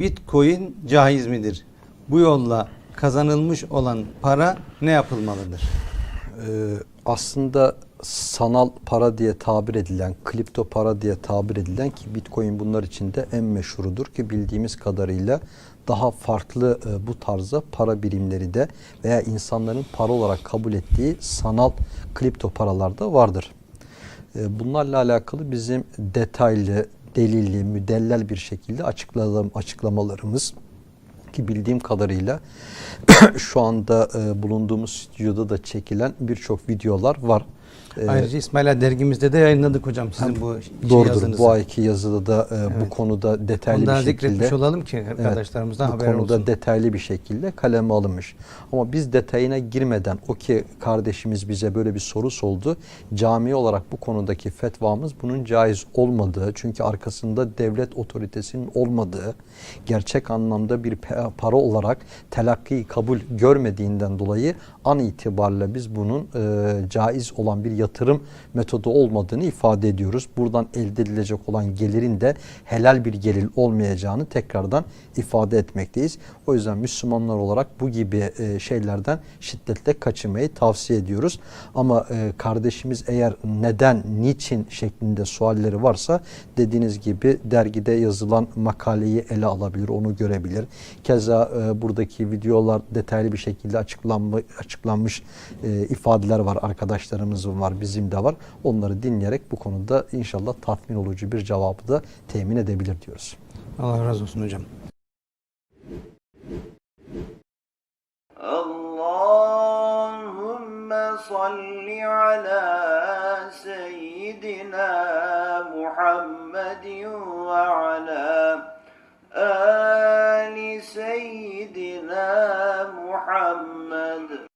Bitcoin caiz midir? Bu yolla kazanılmış olan para ne yapılmalıdır? Ee, aslında sanal para diye tabir edilen, kripto para diye tabir edilen ki Bitcoin bunlar içinde en meşhurudur ki bildiğimiz kadarıyla daha farklı e, bu tarzda para birimleri de veya insanların para olarak kabul ettiği sanal kripto paralar da vardır. E, Bunlarla alakalı bizim detaylı, delilli, müdellel bir şekilde açıklayalım, açıklamalarımız ki bildiğim kadarıyla şu anda e, bulunduğumuz stüdyoda da çekilen birçok videolar var. E, Ayrıca İsmaila dergimizde de yayınladık hocam sizin bu iki Doğrudur. yazınızı. Bu ayki yazıda da e, bu Evet. konuda detaylı Onu da bir şekilde zikretmiş olalım ki arkadaşlarımızdan bu haber konuda olsun. detaylı bir şekilde kaleme alınmış. Ama biz detayına girmeden o ki kardeşimiz bize böyle bir soru sordu. Cami olarak bu konudaki fetvamız bunun caiz olmadığı çünkü arkasında devlet otoritesinin olmadığı gerçek anlamda bir para olarak telakki kabul görmediğinden dolayı an itibariyle biz bunun e, caiz olan bir yatırım metodu olmadığını ifade ediyoruz. Buradan elde edilecek olan gelirin de helal bir gelir olmayacağını tekrardan ifade etmekteyiz. O yüzden Müslümanlar olarak bu gibi e, şeylerden şiddetle kaçınmayı tavsiye ediyoruz. Ama e, kardeşimiz eğer neden, niçin şeklinde sualleri varsa dediğiniz gibi dergide yazılan makaleyi ele alabilir, onu görebilir. Keza e, buradaki videolar detaylı bir şekilde açıklanmış e, ifadeler var, dostumuzun var, bizim de var. Onları dinleyerek bu konuda inşallah tatmin olucu bir cevabı da temin edebilir diyoruz. Allah razı olsun hocam. Allahümme salli ala seyyidina Muhammedin ve ala ali seyyidina Muhammed.